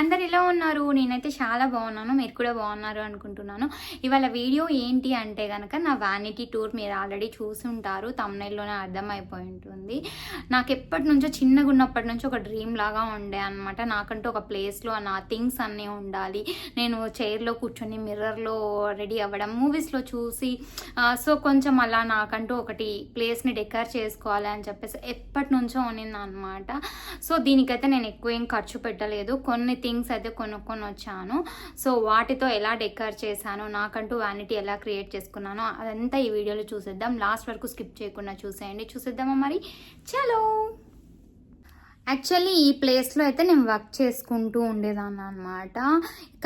అందరు ఎలా ఉన్నారు? నేనైతే చాలా బాగున్నాను. మీరు కూడా బాగున్నారు అనుకుంటున్నాను. ఇవాళ వీడియో ఏంటి అంటే కనుక నా వ్యానిటీ టూర్ మీరు ఆల్రెడీ చూసి ఉంటారు తమ్నైల్లోనే అర్థమైపోయి ఉంటుంది నాకు ఎప్పటి నుంచో చిన్నగా ఉన్నప్పటి నుంచి ఒక డ్రీమ్ లాగా ఉండే అనమాట నాకంటూ ఒక ప్లేస్లో నా థింగ్స్ అన్నీ ఉండాలి. నేను చైర్లో కూర్చొని మిర్రర్లో రెడీ అవ్వడం మూవీస్లో చూసి సో కొంచెం అలా నాకంటూ ఒకటి ప్లేస్ని డెకర్ చేసుకోవాలి అని చెప్పేసి ఎప్పటి నుంచో ఉన్నింది అనమాట సో దీనికైతే నేను ఎక్కువ ఏం ఖర్చు పెట్టలేదు. కొన్ని థింగ్స్ అయితే కొనుక్కొని వచ్చాను సో వాటితో ఎలా డెకర్ చేశాను నాకంటూ వ్యానిటీ ఎలా క్రియేట్ చేసుకున్నానో అదంతా ఈ వీడియోలో చూసేద్దాం. లాస్ట్ వరకు స్కిప్ చేయకుండా చూసేయండి. చూసేద్దామా మరి? చలో! యాక్చువల్లీ ఈ ప్లేస్లో అయితే నేను వర్క్ చేసుకుంటూ ఉండేదాన్ని అనమాట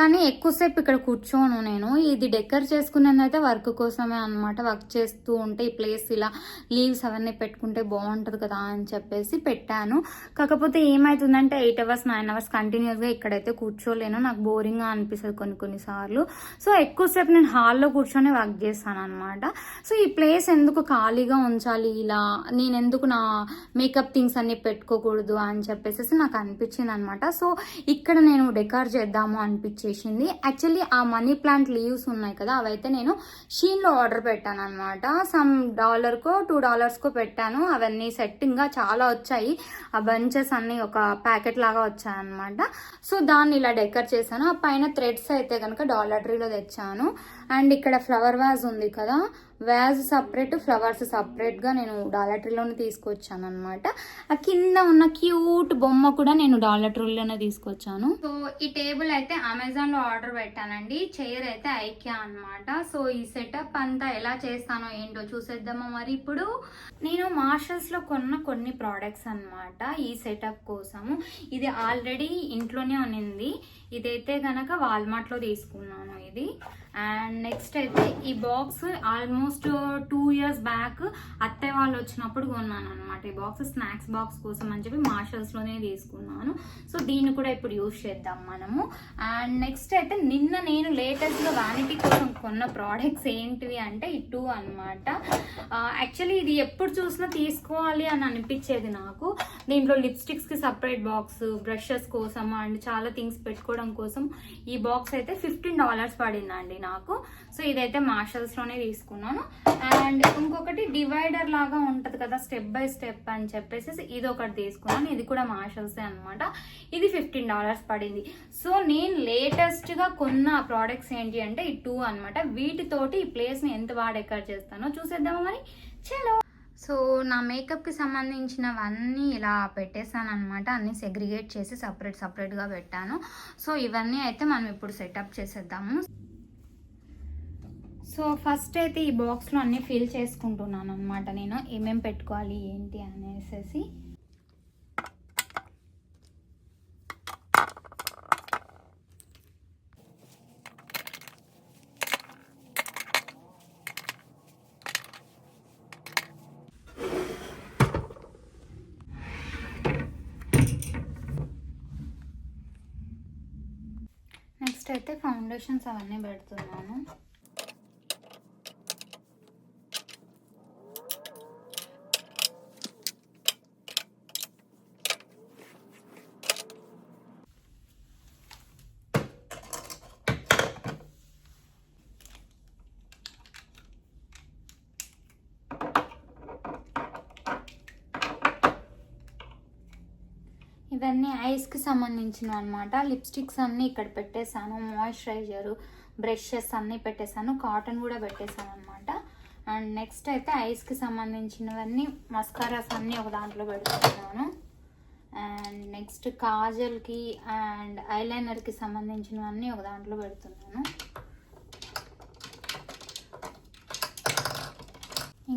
కానీ ఎక్కువసేపు ఇక్కడ కూర్చోను నేను. ఇది డెకర్ చేసుకున్నది అయితే వర్క్ కోసమే అనమాట వర్క్ చేస్తూ ఉంటే ఈ ప్లేస్ ఇలా లీవ్స్ అవన్నీ పెట్టుకుంటే బాగుంటుంది కదా అని చెప్పేసి పెట్టాను. కాకపోతే ఏమవుతుందంటే ఎయిట్ అవర్స్ నైన్ అవర్స్ కంటిన్యూస్గా ఇక్కడైతే కూర్చోలేను. నాకు బోరింగ్గా అనిపిస్తుంది కొన్ని కొన్నిసార్లు సో ఎక్కువసేపు నేను హాల్లో కూర్చొని వర్క్ చేస్తాను అనమాట సో ఈ ప్లేస్ ఎందుకు ఖాళీగా ఉంచాలి? ఇలా నేను ఎందుకు నా మేకప్ థింగ్స్ అన్ని పెట్టుకోకూడదు అని చెప్పేసి నాకు అనిపించింది అనమాట సో ఇక్కడ నేను డెకార్ చేద్దాము వచ్చేసింది యాక్చువల్లీ ఆ మనీ ప్లాంట్ లీవ్స్ ఉన్నాయి కదా అవైతే నేను షీన్లో ఆర్డర్ పెట్టాను అనమాట సమ్ డాలర్కో టూ డాలర్స్కో పెట్టాను. అవన్నీ సెట్టింగ్గా చాలా వచ్చాయి. ఆ బంచెస్ అన్ని ఒక ప్యాకెట్ లాగా వచ్చాయి అనమాట సో దాన్ని ఇలా డెకర్ చేశాను. ఆ పైన థ్రెడ్స్ అయితే కనుక డాలర్ ట్రీలో తెచ్చాను. అండ్ ఇక్కడ ఫ్లవర్ వాజ్ ఉంది కదా వ్యాజ్ సపరేట్ ఫ్లవర్స్ సపరేట్గా నేను డాలర్ ట్రీలోనే తీసుకొచ్చాను అనమాట ఆ కింద ఉన్న క్యూట్ బొమ్మ కూడా నేను డాలర్ ట్రీలోనే తీసుకొచ్చాను. సో ఈ టేబుల్ అయితే అమెజాన్లో ఆర్డర్ పెట్టానండి. చైర్ అయితే ఐక్యా అనమాట సో ఈ సెటప్ అంతా ఎలా చేస్తానో ఏంటో చూసేద్దామా మరి ఇప్పుడు. నేను మార్షల్స్లో కొన్న కొన్ని ప్రోడక్ట్స్ అన్నమాట ఈ సెటప్ కోసము. ఇది ఆల్రెడీ ఇంట్లోనే ఉన్నింది. ఇదైతే కనుక వాల్మార్ట్లో తీసుకున్నాను ఇది. అండ్ నెక్స్ట్ అయితే ఈ box almost two years back అత్తయ్య వాళ్ళు వచ్చినప్పుడు కొన్నాను అనమాట ఈ బాక్స్ స్నాక్స్ బాక్స్ కోసం అని చెప్పి మార్షల్స్లోనే తీసుకున్నాను. సో దీన్ని కూడా ఇప్పుడు యూజ్ చేద్దాం మనము. అండ్ నెక్స్ట్ అయితే నిన్న నేను లేటెస్ట్గా వ్యానిటీ కోసం కొన్న ప్రోడక్ట్స్ ఏంటివి అంటే ఈ టూ అనమాట యాక్చువల్లీ ఇది ఎప్పుడు చూసినా తీసుకోవాలి అని అనిపించేది నాకు. దీంట్లో లిప్స్టిక్స్కి సపరేట్ బాక్స్ బ్రషెస్ కోసం అండ్ చాలా థింగ్స్ పెట్టుకోవడం కోసం ఈ బాక్స్ అయితే ఫిఫ్టీన్ డాలర్స్ పడిందండి నాకు. సో ఇదైతే మార్షల్స్లోనే తీసుకున్నాను. అండ్ ఇంకొకటి డివైడర్ లాగా ఉంటుంది కదా స్టెప్ బై స్టెప్ అని చెప్పేసి ఇది ఒకటి తీసుకున్నాను. ఇది కూడా మార్షల్సే అనమాట ఇది ఫిఫ్టీన్ డాలర్స్ పడింది. సో నేను లేటెస్ట్గా కొన్న ప్రోడక్ట్స్ ఏంటి అంటే ఈ టూ అనమాట వీటితోటి ఈ ప్లేస్ని ఎంత బాగా డెకర్ చేస్తానో చూసేద్దామా మరి? చలో. సో నా మేకప్కి సంబంధించినవన్నీ ఇలా పెట్టేశాను అనమాట అన్నీ సెగ్రిగేట్ చేసి సపరేట్ సపరేట్గా పెట్టాను. సో ఇవన్నీ అయితే మనం ఇప్పుడు సెటప్ చేసేద్దాము. సో ఫస్ట్ అయితే ఈ బాక్స్లో అన్నీ ఫిల్ చేసుకుంటున్నాను అనమాట నేను. ఏమేమి పెట్టుకోవాలి ఏంటి అనేసి నెక్స్ట్ అయితే ఫౌండేషన్స్ అవన్నీ పెడుతున్నాను. ఇవన్నీ ఐస్కి సంబంధించినవి అనమాట లిప్స్టిక్స్ అన్నీ ఇక్కడ పెట్టేశాను మాయిశ్చరైజర్ బ్రషెస్ అన్నీ పెట్టేశాను కాటన్ కూడా పెట్టేశాను అనమాట అండ్ నెక్స్ట్ అయితే ఐస్కి సంబంధించినవన్నీ మస్కారాస్ అన్నీ ఒక దాంట్లో పెడుతున్నాను. అండ్ నెక్స్ట్ కాజల్కి అండ్ ఐలైనర్కి సంబంధించినవన్నీ ఒక దాంట్లో పెడుతున్నాను.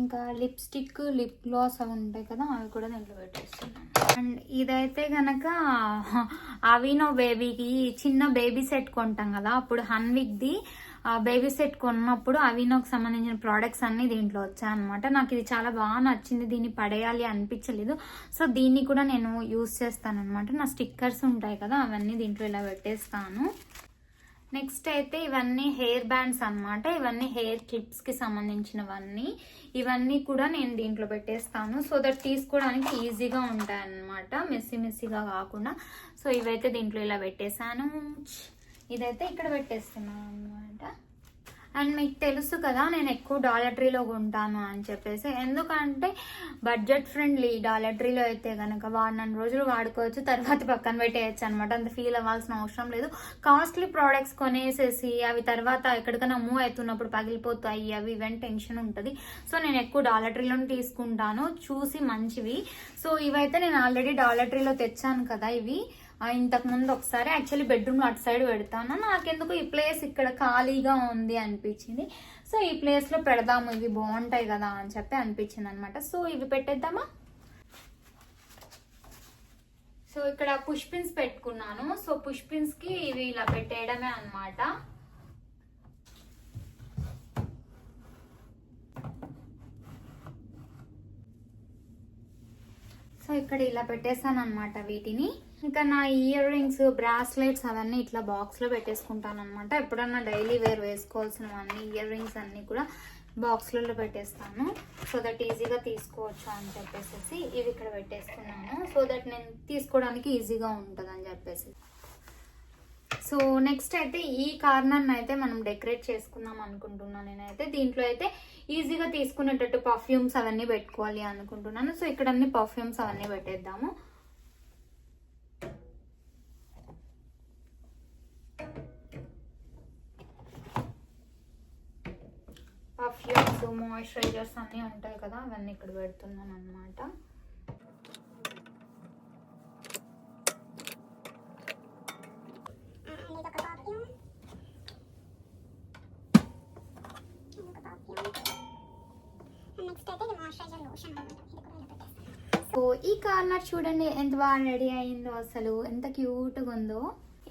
ఇంకా లిప్స్టిక్ లిప్ గ్లాస్ అవి ఉంటాయి కదా అవి కూడా దీంట్లో పెట్టేస్తున్నాను. అండ్ ఇదైతే గనక అవినో బేబీకి చిన్న బేబీ సెట్ కొంటాం కదా అప్పుడు హన్విక్ది బేబీ సెట్ కొన్నప్పుడు అవినోకి సంబంధించిన ప్రోడక్ట్స్ అన్ని దీంట్లో వచ్చాయన్నమాట నాకు ఇది చాలా బాగా నచ్చింది దీన్ని పడేయాలి అనిపించలేదు. సో దీన్ని కూడా నేను యూస్ చేస్తాను అనమాట నా స్టిక్కర్స్ ఉంటాయి కదా అవన్నీ దీంట్లో ఇలా పెట్టేస్తాను. నెక్స్ట్ అయితే ఇవన్నీ హెయిర్ బ్యాండ్స్ అన్నమాట. ఇవన్నీ హెయిర్ క్లిప్స్కి సంబంధించినవన్నీ. ఇవన్నీ కూడా నేను దీంట్లో పెట్టేస్తాను. సో దట్ తీసుకోవడానికి ఈజీగా ఉంటాయి అన్నమాట మెస్సీ మెస్సీగా కాకుండా. సో ఇవైతే దీంట్లో ఇలా పెట్టేశాను. ఇదైతే ఇక్కడ పెట్టేస్తున్నాను అనమాట అండ్ మీకు తెలుసు కదా నేను ఎక్కువ డాలర్ ట్రీలో కొంటాను అని చెప్పేసి. ఎందుకంటే బడ్జెట్ ఫ్రెండ్లీ డాలర్ ట్రీలో అయితే కనుక వాడిన రోజులు వాడుకోవచ్చు తర్వాత పక్కన పెట్టేయచ్చు అనమాట అంత ఫీల్ అవ్వాల్సిన అవసరం లేదు. కాస్ట్లీ ప్రోడక్ట్స్ కొనేసేసి అవి తర్వాత ఎక్కడికైనా మూవ్ అవుతున్నప్పుడు పగిలిపోతాయి అవి ఇవన్నీ టెన్షన్ ఉంటుంది. సో నేను ఎక్కువ డాలర్ ట్రీలోనే తీసుకుంటాను చూసి మంచివి. సో ఇవైతే నేను ఆల్రెడీ డాలర్ ట్రీలో తెచ్చాను కదా ఇవి. ఇంతకు ముందు ఒకసారి యాక్చువల్లీ బెడ్రూమ్ అటు సైడ్ పెడతాను. నాకెందుకు ఈ ప్లేస్ ఇక్కడ ఖాళీగా ఉంది అనిపించింది. సో ఈ ప్లేస్లో పెడదాము ఇవి బాగుంటాయి కదా అని చెప్పి అనిపించింది అనమాట సో ఇవి పెట్టేద్దామా? సో ఇక్కడ పుష్పిన్స్ పెట్టుకున్నాను. సో పుష్పిన్స్కి ఇవి ఇలా పెట్టేయడమే అనమాట సో ఇక్కడ ఇలా పెట్టేసాను అనమాట వీటిని. ఇంకా నా ఇయర్ రింగ్స్ బ్రాస్లెట్స్ అవన్నీ ఇట్లా బాక్స్లో పెట్టేసుకుంటాను అనమాట ఎప్పుడన్నా డైలీ వేర్ వేసుకోవాల్సినవన్నీ ఇయర్ రింగ్స్ అన్నీ కూడా బాక్స్లలో పెట్టేస్తాను. సో దట్ ఈజీగా తీసుకోవచ్చు అని చెప్పేసి ఇవి ఇక్కడ పెట్టేసుకున్నాను. సో దట్ నేను తీసుకోవడానికి ఈజీగా ఉంటుంది అని చెప్పేసి. సో నెక్స్ట్ అయితే ఈ కార్నర్ని అయితే మనం డెకరేట్ చేసుకుందాం అనుకుంటున్నాను నేనైతే. దీంట్లో అయితే ఈజీగా తీసుకునేటట్టు పర్ఫ్యూమ్స్ అవన్నీ పెట్టుకోవాలి అనుకుంటున్నాను. సో ఇక్కడ అన్ని పర్ఫ్యూమ్స్ అవన్నీ పెట్టేద్దాము. పర్ఫ్యూమ్స్ మాయిశ్చరైజర్స్ అన్నీ ఉంటాయి కదా అవన్నీ ఇక్కడ పెడుతున్నాను అనమాట సో ఈ కార్నర్ చూడండి ఎంత బాగా రెడీ అయిందో అసలు ఎంత క్యూట్గా ఉందో.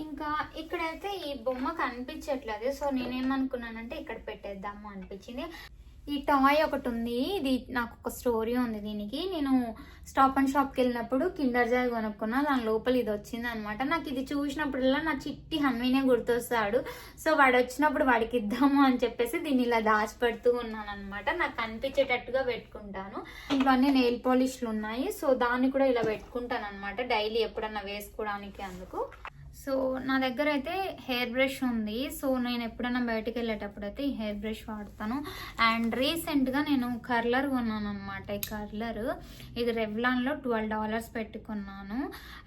ఇంకా ఇక్కడైతే ఈ బొమ్మ కనిపించట్లేదు. సో నేనేమనుకున్నానంటే ఇక్కడ పెట్టేద్దాము అనిపించింది. ఈ టాయ్ ఒకటి ఉంది. ఇది నాకు ఒక స్టోరీ ఉంది దీనికి. నేను స్టాప్ అండ్ షాప్కి వెళ్ళినప్పుడు కిండర్ జాయ్ కొనుక్కున్నా. దాని లోపల ఇది వచ్చింది అనమాట నాకు ఇది చూసినప్పుడల్లా నా చిట్టి హన్వీనే గుర్తొస్తాడు. సో వాడు వచ్చినప్పుడు వాడికి ఇద్దాము అని చెప్పేసి దీన్ని ఇలా దాచిపెడుతూ ఉన్నాను అనమాట నాకు కనిపించేటట్టుగా పెట్టుకుంటాను. ఇవన్నీ నెయిల్ పాలిష్లు ఉన్నాయి. సో దాన్ని కూడా ఇలా పెట్టుకుంటాను అనమాట డైలీ ఎప్పుడన్నా వేసుకోవడానికి అందుకు. సో నా దగ్గర అయితే హెయిర్ బ్రష్ ఉంది. సో నేను ఎప్పుడైనా బయటకు వెళ్ళేటప్పుడు అయితే ఈ హెయిర్ బ్రష్ వాడతాను. అండ్ రీసెంట్గా నేను కర్లర్ కొన్నాను అనమాట ఈ కర్లర్ ఇది రెవ్లాన్లో ట్వెల్వ్ డాలర్స్ పెట్టుకున్నాను.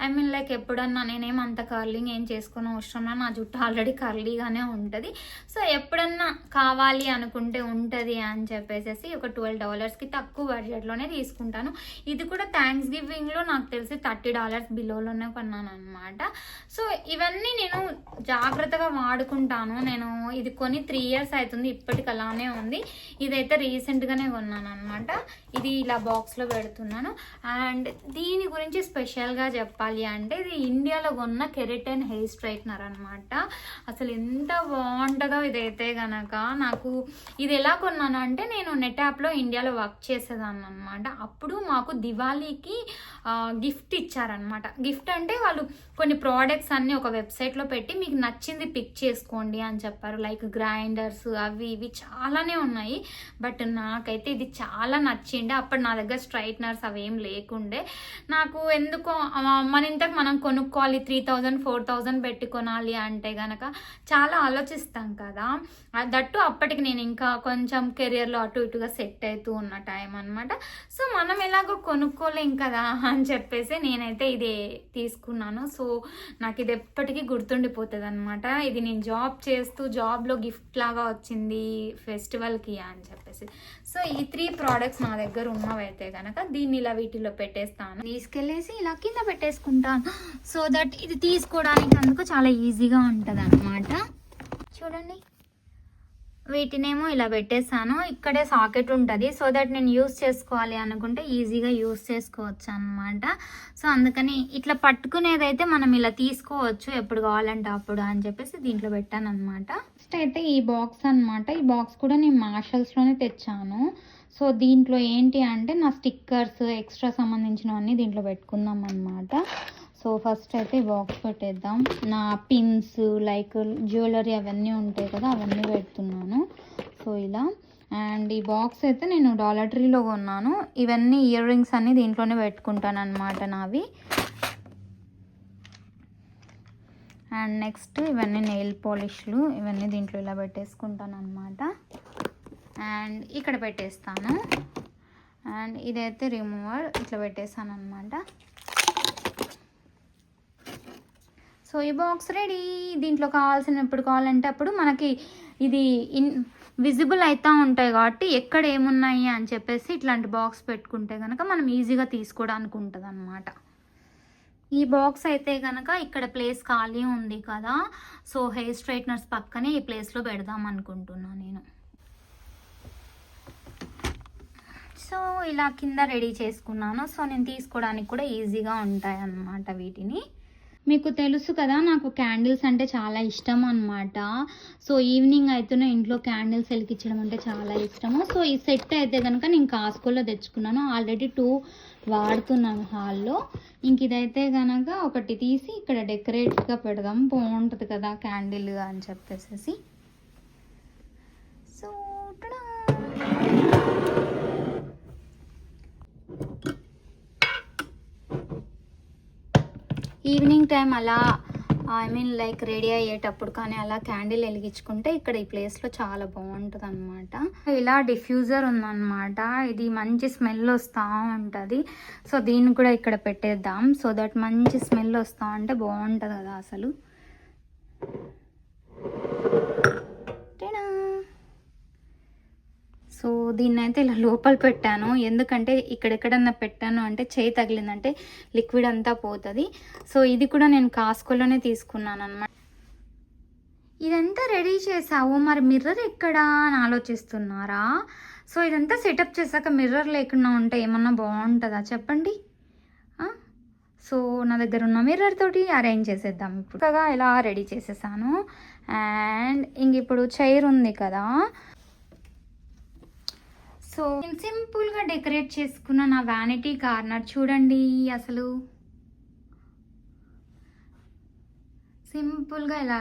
ఐ మీన్ లైక్ ఎప్పుడన్నా నేనేం అంత కర్లింగ్ ఏం చేసుకున్న అవసరం నా జుట్టు ఆల్రెడీ కర్లీగానే ఉంటుంది. సో ఎప్పుడన్నా కావాలి అనుకుంటే ఉంటుంది అని చెప్పేసి ఒక ట్వెల్వ్ డాలర్స్కి తక్కువ బడ్జెట్లోనే తీసుకుంటాను. ఇది కూడా థ్యాంక్స్ గివింగ్లో నాకు తెలిసి థర్టీ డాలర్స్ బిలోలోనే కొన్నాను అనమాట సో ఇవన్నీ నేను జాగ్రత్తగా వాడుకుంటాను. నేను ఇది కొని త్రీ ఇయర్స్ అవుతుంది ఇప్పటికి అలానే ఉంది. ఇదైతే రీసెంట్గానే కొన్నాను అనమాట ఇది ఇలా బాక్స్లో పెడుతున్నాను. అండ్ దీని గురించి స్పెషల్గా చెప్పాలి అంటే ఇది ఇండియాలో కొన్న కెరటన్ హెయిర్ స్ట్రైట్నర్ అనమాట అసలు ఎంత బాగుంటుందో ఇదైతే గనక నాకు ఇది ఎలా కొన్నాను అంటే నేను నెట్ యాప్లో ఇండియాలో వర్క్ చేసేదాన్ని అనమాట అప్పుడు మాకు దివాళీకి గిఫ్ట్ ఇచ్చారనమాట గిఫ్ట్ అంటే వాళ్ళు కొన్ని ప్రోడక్ట్స్ అన్ని ఒక వెబ్సైట్లో పెట్టి మీకు నచ్చింది పిక్ చేసుకోండి అని చెప్పారు. లైక్ గ్రైండర్స్ అవి ఇవి చాలానే ఉన్నాయి. బట్ నాకైతే ఇది చాలా నచ్చిండే అప్పుడు నా దగ్గర స్ట్రైట్నర్స్ అవి ఏం లేకుండే. నాకు ఎందుకో మన ఇంతకు మనం కొనుక్కోవాలి త్రీ థౌజండ్ ఫోర్ థౌజండ్ పెట్టి కొనాలి అంటే కనుక చాలా ఆలోచిస్తాం కదా. దట్టు అప్పటికి నేను ఇంకా కొంచెం కెరియర్లో అటు ఇటుగా సెట్ అవుతూ ఉన్న టైం అనమాట సో మనం ఎలాగో కొనుక్కోలేం కదా అని చెప్పేసి నేనైతే ఇది తీసుకున్నాను. సో నాకు ఇది ఎప్పటికీ గుర్తుండిపోతుంది అనమాట ఇది నేను జాబ్ చేస్తూ జాబ్లో గిఫ్ట్ లాగా వచ్చింది ఫెస్టివల్కి అని చెప్పేసి. సో ఈ త్రీ ప్రోడక్ట్స్ నా దగ్గర ఉన్నవైతే కనుక దీన్ని ఇలా వీటిలో పెట్టేస్తాను. తీసుకెళ్ళేసి ఇలా కింద పెట్టేసుకుంటాను. సో దట్ ఇది తీసుకోవడానికి అందుకు చాలా ఈజీగా ఉంటుంది చూడండి. వీటినేమో ఇలా పెట్టేసాను ఇక్కడే సాకెట్ ఉంటుంది. సో దట్ నేను యూస్ చేసుకోవాలి అనుకుంటే ఈజీగా యూస్ చేసుకోవచ్చు అనమాట సో అందుకని ఇట్లా పట్టుకునేదైతే మనం ఇలా తీసుకోవచ్చు ఎప్పుడు కావాలంటే అప్పుడు అని చెప్పేసి దీంట్లో పెట్టాను అనమాట నెక్స్ట్ అయితే ఈ బాక్స్ అన్నమాట. ఈ బాక్స్ కూడా నేను మార్షల్స్లోనే తెచ్చాను. సో దీంట్లో ఏంటి అంటే నా స్టిక్కర్స్ ఎక్స్ట్రా సంబంధించినవన్నీ దీంట్లో పెట్టుకుందాం అనమాట సో ఫస్ట్ అయితే బాక్స్ పెట్టేద్దాం. నా పిన్స్ లైక్ జ్యువెలరీ అవన్నీ ఉంటాయి కదా అవన్నీ పెడుతున్నాను. సో ఇలా. అండ్ ఈ బాక్స్ అయితే నేను డాలర్ ట్రీలో కొన్నాను. ఇవన్నీ ఇయర్ రింగ్స్ అన్నీ దీంట్లోనే పెట్టుకుంటాను అనమాట నావి. అండ్ నెక్స్ట్ ఇవన్నీ నెయిల్ పాలిష్లు ఇవన్నీ దీంట్లో ఇలా పెట్టేసుకుంటాను అనమాట అండ్ ఇక్కడ పెట్టేస్తాను. అండ్ ఇదైతే రిమూవర్ ఇట్లా పెట్టేసాను అనమాట సో ఈ బాక్స్ రెడీ దీంట్లో కావాల్సినప్పుడు కావాలంటే అప్పుడు మనకి ఇది ఇన్ విజిబుల్ అవుతూ ఉంటాయి కాబట్టి ఎక్కడ ఏమున్నాయి అని చెప్పేసి ఇట్లాంటి బాక్స్ పెట్టుకుంటే కనుక మనం ఈజీగా తీసుకోవడానికి ఉంటుంది అనమాట ఈ బాక్స్ అయితే కనుక ఇక్కడ ప్లేస్ ఖాళీ ఉంది కదా. సో హెయిర్ స్ట్రైట్నర్స్ పక్కనే ఈ ప్లేస్లో పెడదాం అనుకుంటున్నాను నేను. సో ఇలా కింద రెడీ చేసుకున్నాను. సో నేను తీసుకోవడానికి కూడా ఈజీగా ఉంటాయి అన్నమాట వీటిని. మీకు తెలుసు కదా నాకు క్యాండిల్స్ అంటే చాలా ఇష్టం అనమాట సో ఈవినింగ్ అయితేనే ఇంట్లో క్యాండిల్స్ వెలిగించడం అంటే చాలా ఇష్టము. సో ఈ సెట్ అయితే కనుక నేను కాస్కోలో తెచ్చుకున్నాను. ఆల్రెడీ టూ వాడుతున్నాను హాల్లో. ఇంక ఇదైతే కనుక ఒకటి తీసి ఇక్కడ డెకరేట్గా పెడదాం. బాగుంటుంది కదా క్యాండిల్ అని చెప్పేసి సో ఈవినింగ్ టైం అలా ఐ మీన్ లైక్ రెడీ అయ్యేటప్పుడు కానీ అలా క్యాండిల్ వెలిగించుకుంటే ఇక్కడ ఈ ప్లేస్లో చాలా బాగుంటుంది అనమాట ఇలా డిఫ్యూజర్ ఉందన్నమాట. ఇది మంచి స్మెల్ వస్తూ ఉంటుంది. సో దీన్ని కూడా ఇక్కడ పెట్టేద్దాం. సో దట్ మంచి స్మెల్ వస్తూ ఉంటే బాగుంటుంది కదా అసలు. సో దీన్ని అయితే ఇలా లోపల పెట్టాను. ఎందుకంటే ఇక్కడెక్కడన్నా పెట్టాను అంటే చేయి తగిలిందంటే లిక్విడ్ అంతా పోతుంది. సో ఇది కూడా నేను కాస్కోలోనే తీసుకున్నాను అనమాట ఇదంతా రెడీ చేసావు మరి మిర్రర్ ఎక్కడా అని ఆలోచిస్తున్నారా? సో ఇదంతా సెటప్ చేశాక మిర్రర్ లేకుండా ఉంటే ఏమన్నా బాగుంటుందా? చెప్పండి. సో నా దగ్గర ఉన్న మిర్రర్ తోటి అరేంజ్ చేసేద్దాం ఇప్పుడు. ఇలా రెడీ చేసేసాను. అండ్ ఇంక ఇప్పుడు చైర్ ఉంది కదా. సో నేను సింపుల్గా డెకరేట్ చేసుకున్న నా వ్యానిటీ కార్నర్ చూడండి అసలు. సింపుల్గా ఇలా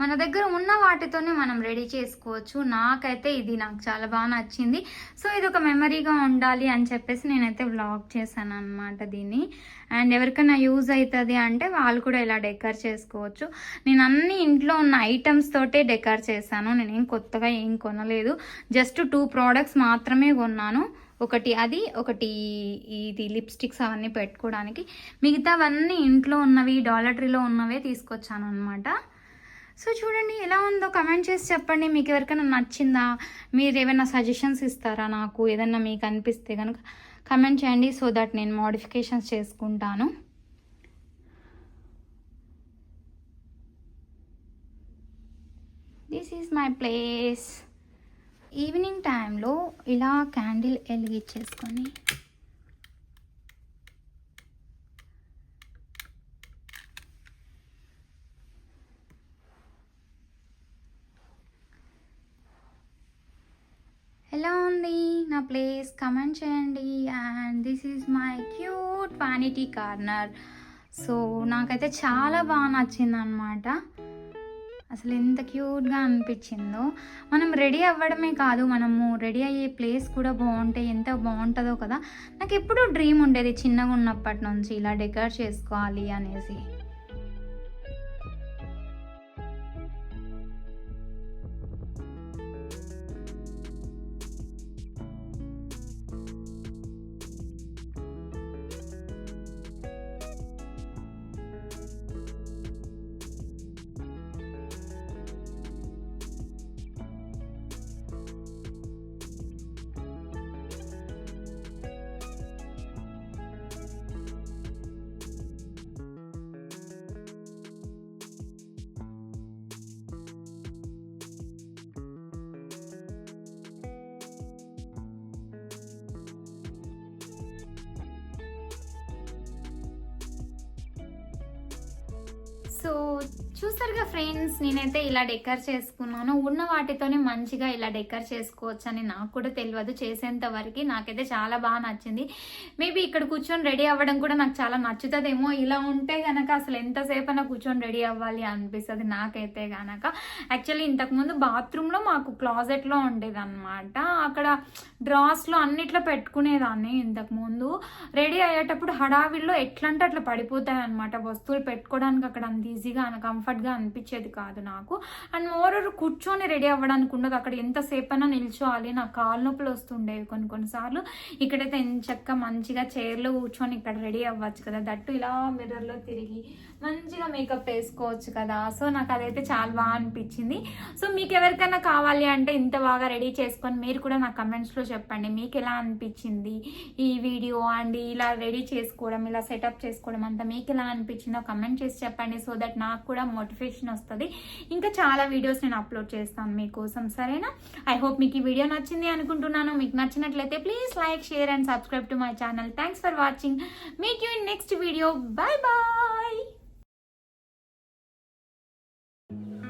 మన దగ్గర ఉన్న వాటితోనే మనం రెడీ చేసుకోవచ్చు. నాకైతే ఇది నాకు చాలా బాగా నచ్చింది. సో ఇది ఒక మెమరీగా ఉండాలి అని చెప్పేసి నేనైతే వ్లాగ్ చేశాను అనమాట దీన్ని. అండ్ ఎవరికైనా యూజ్ అవుతుంది అంటే వాళ్ళు కూడా ఇలా డెకర్ చేసుకోవచ్చు. నేను అన్ని ఇంట్లో ఉన్న ఐటమ్స్ తోటే డెకర్ చేశాను. నేనేం కొత్తగా ఏం కొనలేదు. జస్ట్ టూ ప్రోడక్ట్స్ మాత్రమే కొన్నాను. ఒకటి అది ఒకటి ఇది లిప్స్టిక్స్ అవన్నీ పెట్టుకోవడానికి. మిగతావన్నీ ఇంట్లో ఉన్నవి డాలర్ ట్రీలో ఉన్నవే తీసుకొచ్చాను అనమాట సో చూడండి ఎలా ఉందో కమెంట్ చేసి చెప్పండి. మీకు ఎవరికైనా నచ్చిందా? మీరు ఏమైనా సజెషన్స్ ఇస్తారా నాకు? ఏదైనా మీకు అనిపిస్తే కనుక కమెంట్ చేయండి సో దట్ నేను మోడిఫికేషన్స్ చేసుకుంటాను. This is my place evening టైంలో ఇలా క్యాండిల్ వెలిగించేసుకొని ఎలా ఉంది? నా ప్లేస్ కమెంట్ చేయండి. And this is my cute vanity corner so నాకైతే చాలా బాగా నచ్చింది అనమాట అసలు ఎంత క్యూట్గా అనిపించిందో. మనం రెడీ అవ్వడమే కాదు మనము రెడీ అయ్యే ప్లేస్ కూడా బాగుంటే ఎంత బాగుంటుందో కదా. నాకు ఎప్పుడూ డ్రీమ్ ఉండేది చిన్నగా ఉన్నప్పటి నుంచి ఇలా డెకర్ చేసుకోవాలి అనేసి. సో చూసారుగా ఫ్రెండ్స్ నేనైతే ఇలా డెకర్ చేసుకున్నాను. ఉన్న వాటితోనే మంచిగా ఇలా డెకర్ చేసుకోవచ్చు అని నాకు కూడా తెలియదు. చేసేంత వరకు నాకైతే చాలా బాగా నచ్చింది. మేబీ ఇక్కడ కూర్చొని రెడీ అవ్వడం కూడా నాకు చాలా నచ్చుతుందేమో. ఇలా ఉంటే గనక అసలు ఎంతసేపు అయినా కూర్చొని రెడీ అవ్వాలి అనిపిస్తుంది నాకైతే గనక. యాక్చువల్లీ ఇంతకుముందు బాత్రూంలో మాకు క్లాజెట్లో ఉండేది అనమాట అక్కడ డ్రాస్లో అన్నిట్లో పెట్టుకునేదాన్ని ఇంతకుముందు. రెడీ అయ్యేటప్పుడు హడావిల్లో ఎట్లా అంటే అట్లా పడిపోతాయి అనమాట వస్తువులు పెట్టుకోవడానికి అక్కడ అంత ఈజీగా కంఫర్ట్గా అనిపించేది కాదు నాకు. అండ్ మోరర్ కూర్చొని రెడీ అవ్వడానికి ఉండదు. అక్కడ ఎంతసేపు అయినా నిల్చోవాలి. నా కాలు నొప్పులు వస్తుండేవి కొన్ని కొన్నిసార్లు ఇక్కడైతే ఎంచక్క మంచిగా చైర్లో కూర్చొని ఇక్కడ రెడీ అవ్వచ్చు కదా. దట్టు ఇలా మిర్రర్లో తిరిగి మంచిగా మేకప్ వేసుకోవచ్చు కదా. సో నాకు అదైతే చాలా బాగా అనిపించింది. సో మీకు ఎవరికైనా కావాలి అంటే ఇంత బాగా రెడీ చేసుకొని మీరు కూడా నా కమెంట్స్లో చెప్పండి. మీకు ఎలా అనిపించింది ఈ వీడియో? అండ్ ఇలా రెడీ చేసుకోవడం ఇలా సెటప్ చేసుకోవడం అంతా మీకు ఎలా అనిపించిందో కమెంట్ చేసి చెప్పండి. సో దట్ నాకు కూడా మోటివేషన్ వస్తుంది. ఇంకా చాలా వీడియోస్ నేను అప్లోడ్ చేస్తాను మీకోసం. సరేనా? ఐ హోప్ మీకు ఈ వీడియో నచ్చింది అనుకుంటున్నాను. మీకు నచ్చినట్లయితే please like share and subscribe to my channel thanks for watching meet you in next video bye bye Thank you.